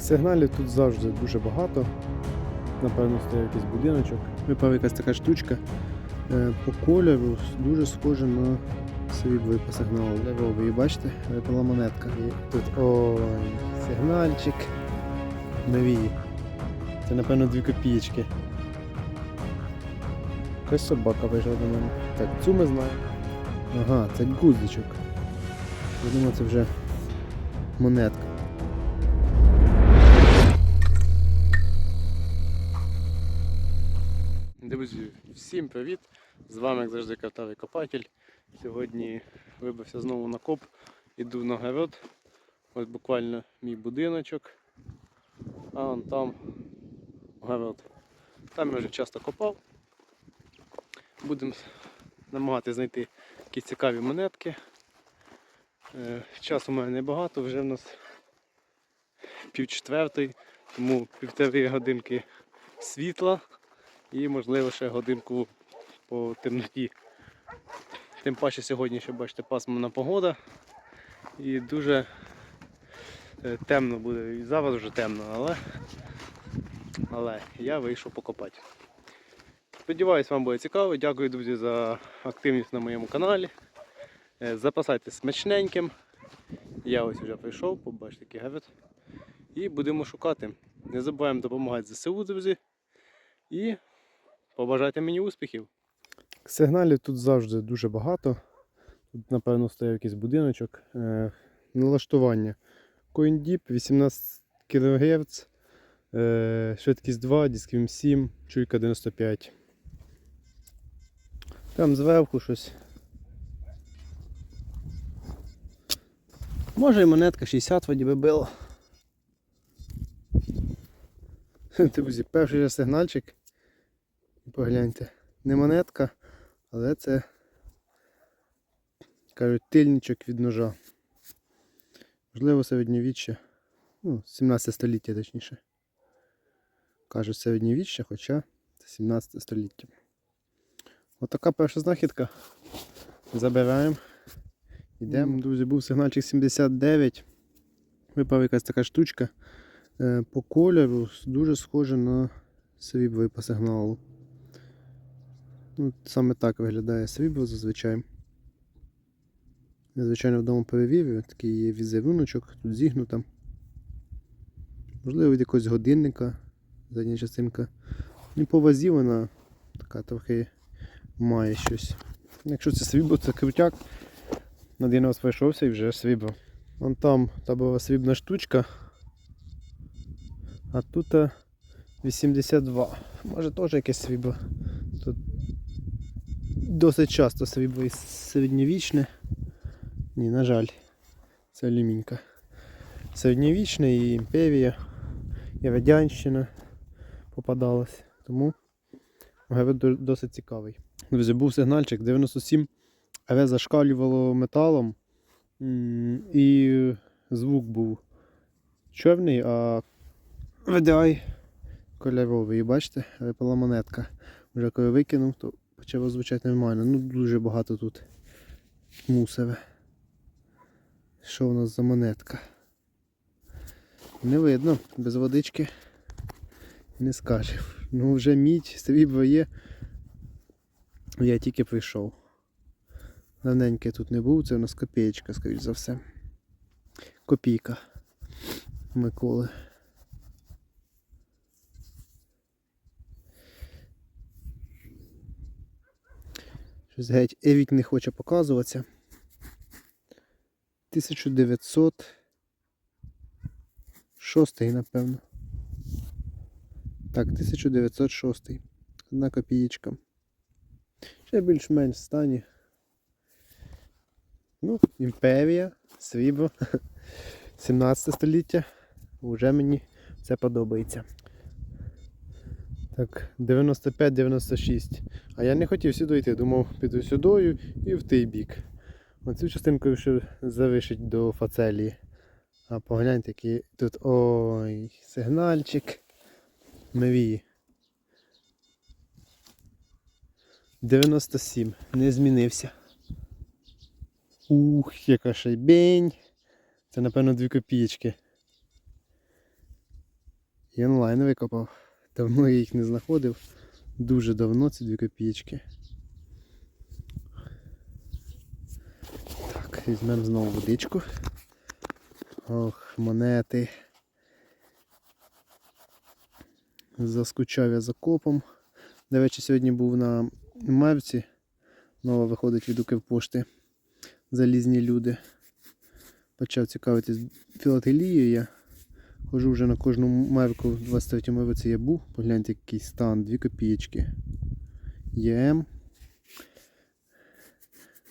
Сигналів тут завжди дуже багато. Напевно, стоїть якийсь будиночок. Випав якась така штучка. Е, По кольору дуже схоже на світлий по сигналу. Левовий, бачите, випала монетка. І тут ой, сигнальчик. Нові. Це напевно дві копієчки. Якась собака вийшла до мене. Так, цю ми знаємо. Ага, це гузичок. Я думаю, це вже монетка. Всім привіт! З вами, як завжди, картавий копатель. Сьогодні вибився знову на коп, іду на город. Ось буквально мій будиночок. А вон там город. Там я вже часто копав. Будемо намагатися знайти якісь цікаві монетки. Е, Часу у мене небагато, вже в нас пів четвертої, тому півтори годинки світла і можливо ще годинку по темноті. Тим паче сьогодні, ще бачите, пасмурна погода і дуже е, темно буде. І зараз вже темно, але, але я вийшов покопати. Сподіваюсь, вам буде цікаво. Дякую, друзі, за активність на моєму каналі. Е, Запасайтесь смачненьким. Я ось вже прийшов, побачите, який гевет. І будемо шукати. Не забуваємо допомагати ЗСУ, друзі. І побажайте мені успіхів. Сигналів тут завжди дуже багато. Тут, напевно, стояв якийсь будиночок. Е, налаштування. CoinDeep 18 кГц, е, швидкість 2, дисквім 7, чуйка 95. Там зверху щось. Може і монетка 60 воді би било. Друзі, перший же сигнальчик. Погляньте. Не монетка, але це кажуть тильничок від ножа. Можливо, середньовіччя. Ну, 17 століття точніше. Кажуть середньовіччя, хоча це 17 століття. Отака перша знахідка. Забираємо. Йдемо, друзі, був сигнальчик 79. Випав якась така штучка. Е, По кольору дуже схоже на сріблий по сигналу. Ну, саме так виглядає срібло зазвичай. Я, звичайно, вдома перевірю, такий є візеруночок, тут зігнута. Можливо, від якогось годинника, задня частинка. І по вазі вона така трохи має щось. Якщо це срібло, це крутяк. Один раз пройшовся і вже срібло. Вон там та була срібна штучка. А тут е, 82. Може теж якесь срібло. Досить часто середньовічне. Ні, на жаль, це алюмінька. Середньовічне і імперія, і радянщина попадалась. Тому герой досить цікавий. Друзі, був сигнальчик 97, але зашкалювало металом. І звук був чорний, а VDI кольоровий. Бачите, випала монетка. Вже коли викинув, то почало звучати нормально. Ну дуже багато тут мусора. Що у нас за монетка? Не видно, без водички не скажеш. Ну вже мідь, срібло є. Я тільки прийшов. Давненько тут не був, це у нас копієчка, скоріш за все. Копійка Миколи. Щось геть Евік не хоче показуватися. 1906, напевно. Так, 1906. Одна копієчка. Ще більш-менш в стані. Ну, імперія, срібло. 17 століття. Уже мені це подобається. Так, 95-96. А я не хотів сюди йти, думав піду сюдою і в той бік. Оцю частинку вирішив залишити до фацелії. А погляньте, який тут ой, сигнальчик. Нові. 97. Не змінився. Ух, яка шайбень. Це напевно дві копієчки. І онлайн викопав. Давно я їх не знаходив. Дуже давно ці дві копійки. Так, візьмемо знову водичку. Ох, монети. Заскучав я за копом. До речі, сьогодні був на Мавці. Нова виходить від Укрпошти. Залізні люди. Почав цікавитись філателією я. Хожу вже на кожну мавку в 23-му році я був. Погляньте, який стан, 2 копієчки. ЄМ.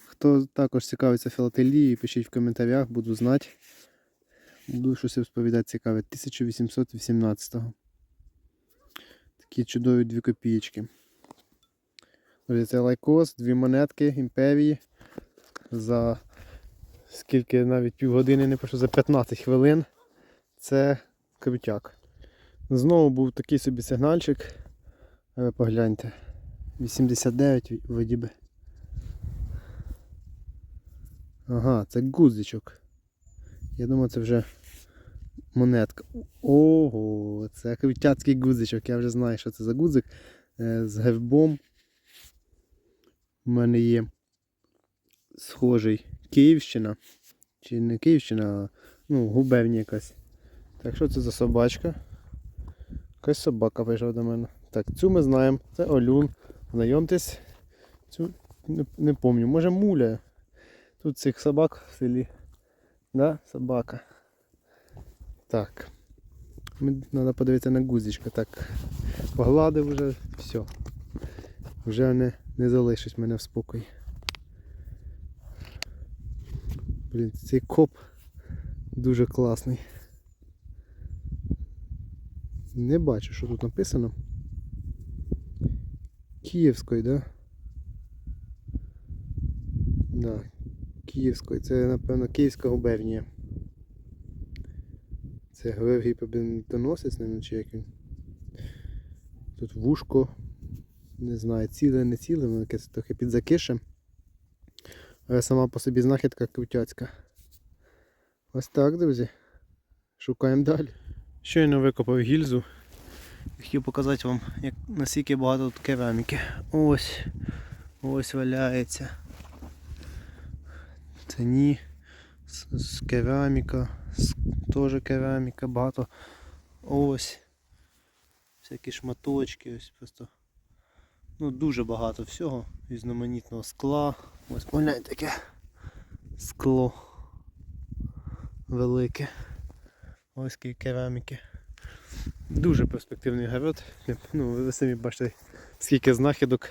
Хто також цікавиться філателією, пишіть в коментарях, буду знати. Буду щось розповідати цікаве. 1818-го. Такі чудові 2 копієчки. Друзі, Це лайкос, дві монетки імперії. За скільки навіть півгодини не пишу, за 15 хвилин. Це крутяк. Знову був такий собі сигнальчик. Ви погляньте. 89 вроді би. Ага, це гудзичок. Я думаю, це вже монетка. Ого, це крутяцький гудзичок. Я вже знаю, що це за гудзик. Е, З гербом. У мене є схожий Київщина. Чи не Київщина, а ну, губернія якась. Так, що це за собачка? Якась собака вийшла до мене. Так, цю ми знаємо. Це Олюн. Знайомтесь. Цю не, не пам'ятаю. Може муля. Тут цих собак в селі. Да, собака. Так. Мені треба подивитися на гузичка. Так. Погладив вже, все. Вже не, не залишить мене в спокої. Блін, цей коп дуже класний. Не бачу, що тут написано. Київської, да? Да, Київської. Це, напевно, Київська губернія. Це Георгій Побідоносець, не чи як він. Тут вушко. Не знаю, ціле, не ціле, воно якесь трохи підзакише. Але сама по собі знахідка крутяцька. Ось так, друзі. Шукаємо далі. Щойно викопав гільзу. Хотів показати вам, як, наскільки багато тут кераміки. Ось. Ось валяється. Це ні. З, кераміка. Теж кераміка, багато. Ось. Всякі шматочки, ось просто. Ну, дуже багато всього. Різноманітного скла. Ось погляньте таке скло велике. Скільки кераміки. Дуже перспективний город. Ну, ви самі бачите, скільки знахідок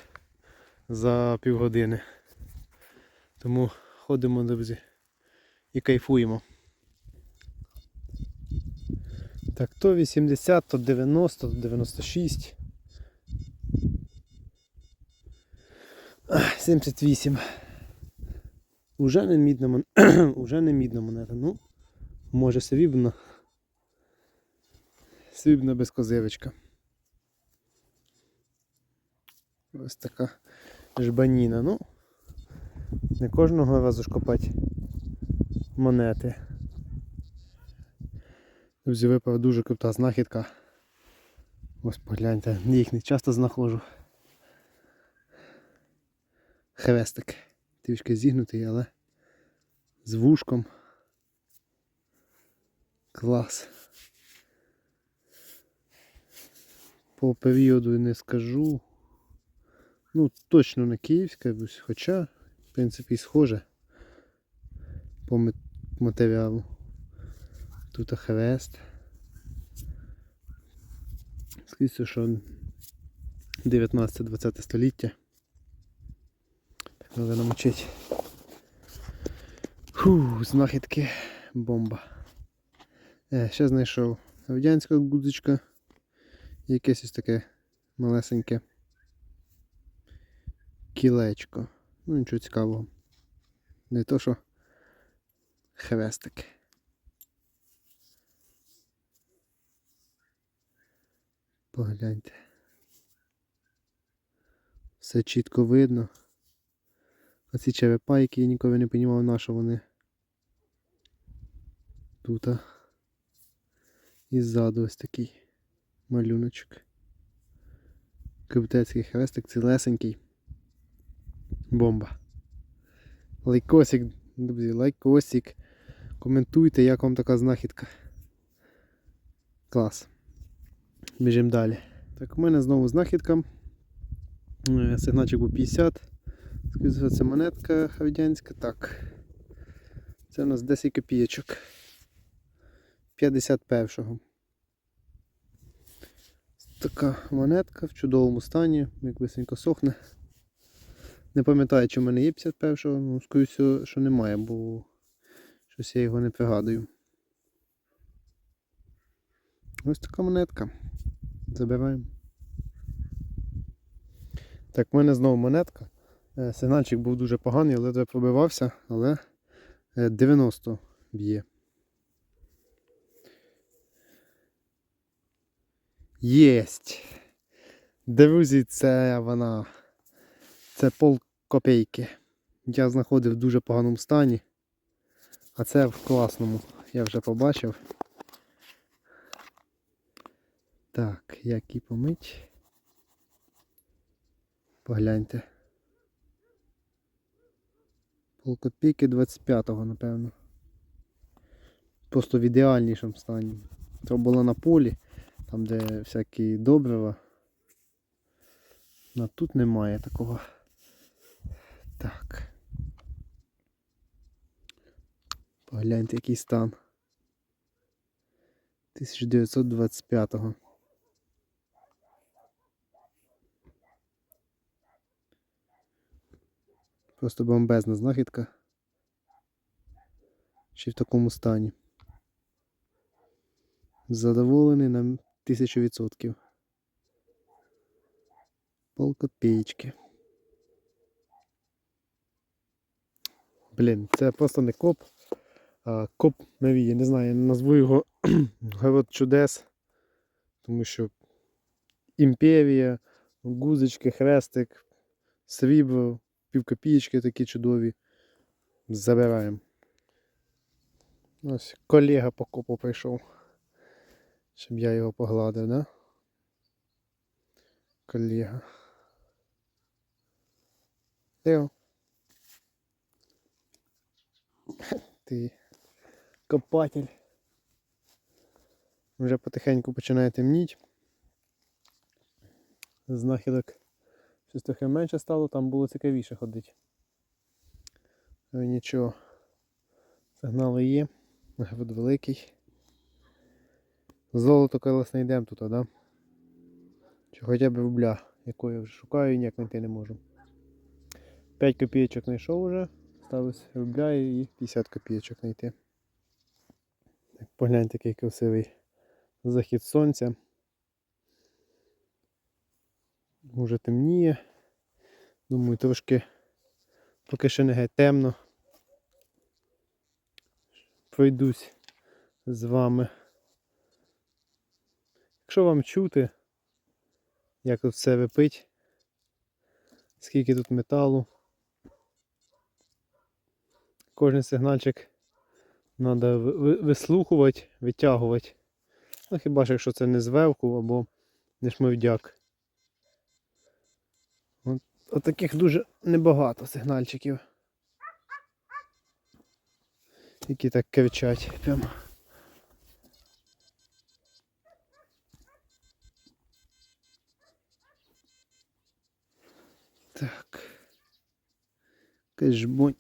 за півгодини. Тому ходимо, друзі, і кайфуємо. Так, то 80, то 90, то 96. 78. Уже не мідна монета. Уже не мідна монета. Ну, може срібна. Срібна безкозирочка. Ось така жбаніна. Ну, не кожного разу ж копати монети. Друзі, випав дуже крута знахідка. Ось погляньте, їх не часто знаходжу. Хрестик. Трішки зігнутий, але з вушком. Клас. По періоду не скажу. Ну, точно не київська, хоча, в принципі, схоже по матеріалу. Тут хрест. Скрізь, що 19-20 століття. Так, треба намочити. Фу, знахідки бомба. Е, ще знайшов радянська гудзичка. І Якесь ось таке малесеньке кілечко. Ну нічого цікавого. Не то що хрестик. Погляньте. Все чітко видно. Оці черепа, які я ніколи не розумів, на що вони тут. І ззаду ось такий малюночок. Криптецький хрестик цілесенький. Бомба. Лайкосик, друзі, лайкосик. Коментуйте, як вам така знахідка. Клас. Біжимо далі. Так, у мене знову знахідка. Е, Сигначик був 50. Скоріше це монетка радянська. Так. Це у нас 10 копійочок. 51-го. Така монетка в чудовому стані, як висенько сохне. Не пам'ятаю, чи в мене є 51-го, ну, скоріше, що немає, бо щось я його не пригадую. Ось така монетка. Забираємо. Так, в мене знову монетка. Е, Сигнальчик був дуже поганий, ледве пробивався, але е, 90 б'є. Єсть! Друзі, це вона. Це пол копійки. Я знаходив в дуже поганому стані. А це в класному. Я вже побачив. Так, як і помить. Погляньте. Полкопійки 25-го, напевно. Просто в ідеальнішому стані. Це було на полі, там де всякі добрива. А тут немає такого. Так. Погляньте, який стан. 1925-го. Просто бомбезна знахідка. Ще в такому стані. Задоволений на 1000%. Полкопеечки. Блін, це просто не коп, а коп нові. Я не знаю, я назву його Город чудес. Тому що імперія, гузочки, хрестик, срібло, півкопієчки такі чудові. Забираємо. Ось колега по копу прийшов. Щоб я його погладив, да? Колега. Тео. Ти копатель. Вже потихеньку починає темніть. Знахідок щось трохи менше стало, там було цікавіше ходити. Нічого. Сигнали є. Гвид великий. Золото колись знайдемо тут, а, да? Чи хоча б рубля, якого я вже шукаю і ніяк знайти не можу. 5 копійочок знайшов уже. Ставив рубля і 50 копійочок знайти. Так, погляньте, який красивий захід сонця. Уже темніє. Думаю, трошки поки ще не геть темно. Пройдусь з вами. Якщо вам чути, як тут все випить, скільки тут металу. Кожен сигнальчик треба вислухувати, витягувати. Ну хіба ж якщо це не зверху або не шмивдяк. От, таких дуже небагато сигнальчиків. Які так кричать прямо. Так. Якась жбонь.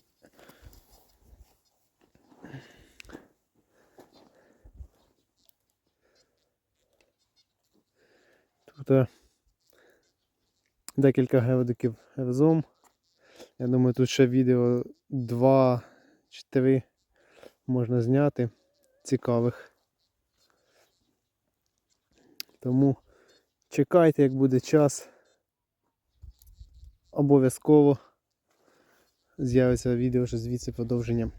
Тут е, декілька гевдиків разом. Я думаю, тут ще відео 2 чи 3 можна зняти цікавих. Тому чекайте, як буде час. Обов'язково з'явиться відео вже звідси продовження.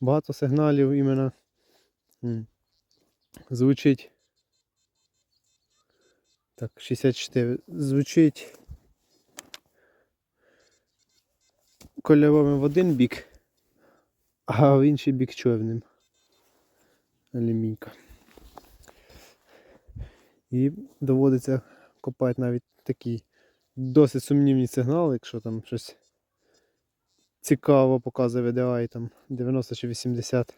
Багато сигналів іменно. Звучить. Так, 64 звучить кольоровим в один бік, а в інший бік чорним. Алюмінька. І доводиться копати навіть такі досить сумнівні сигнали, якщо там щось цікаво показує VDI, там 90 чи 80.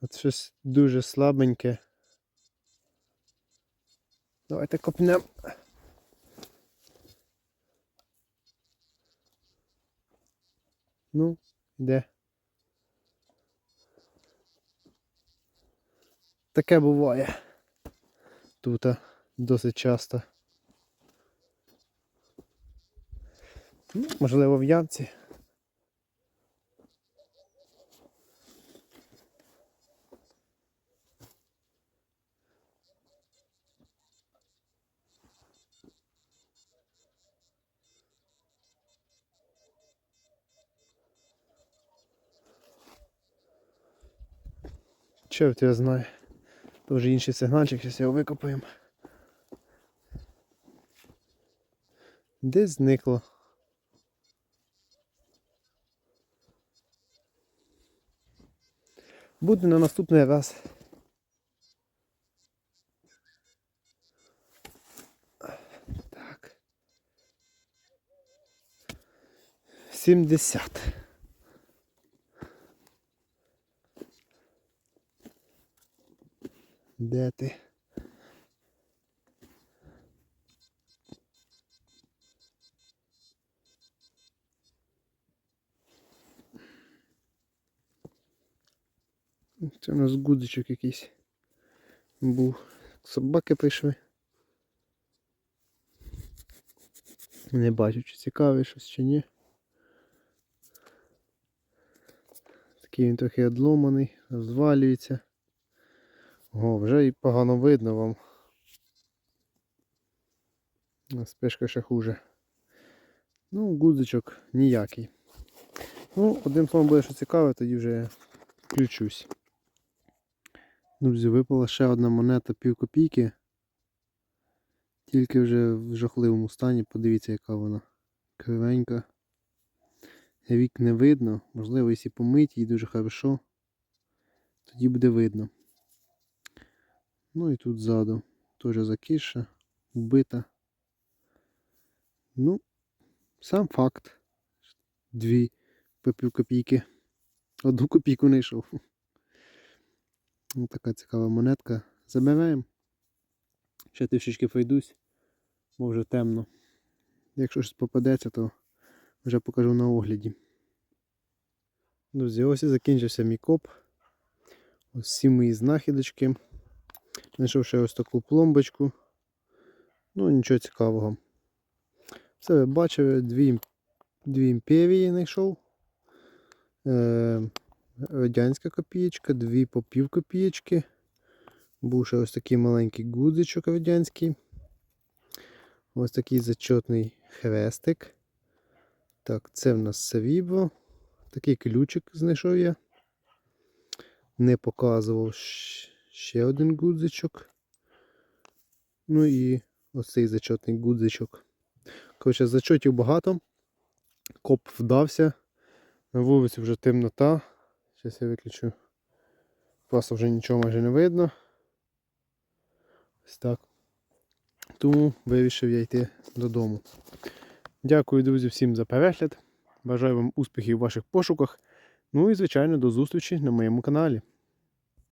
От щось дуже слабеньке. Давайте копнем. Ну, де? Таке буває. Тут досить часто. Ну, можливо, в ямці. Чорт я знаю. Тоже інший сигнальчик, зараз його викопаємо. Десь зникло. Буде на наступний раз. Так. 70. Де ти? Це у нас гудзичок якийсь був. Собаки прийшли. Не бачу, чи цікавий щось чи ні. Такий він трохи одломаний, розвалюється. О, вже і погано видно вам. Спешка ще хуже. Ну, гудзичок ніякий. Ну, одним словом буде, що цікаве, тоді вже включусь. Друзі, випала ще одна монета пів копійки. Тільки вже в жахливому стані, подивіться, яка вона кривенька. Вік не видно, можливо, якщо помить її дуже хорошо, тоді буде видно. Ну і тут ззаду теж закиша, вбита. Ну, сам факт. Дві пів копійки. Одну копійку не йшов. Ось така цікава монетка. Забираємо. Ще трішечки пройдусь, бо вже темно. Якщо щось попадеться, то вже покажу на огляді. Друзі, ось і закінчився мій коп. Ось всі мої знахідочки. Знайшов ще ось таку пломбочку. Ну, нічого цікавого. Все ви бачили, дві, дві імперії знайшов. Е, радянська копієчка, дві по пів копієчки. Був ще ось такий маленький гудзичок радянський. Ось такий зачетний хрестик. Так, це в нас срібло. Такий ключик знайшов я. Не показував ще один гудзичок. Ну і ось цей зачетний гудзичок. Коротше, зачотів багато. Коп вдався. На вулиці вже темнота. Зараз я виключу. Просто вже нічого майже не видно. Ось так. Тому вирішив я йти додому. Дякую, друзі, всім за перегляд. Бажаю вам успіхів у ваших пошуках. Ну і, звичайно, до зустрічі на моєму каналі.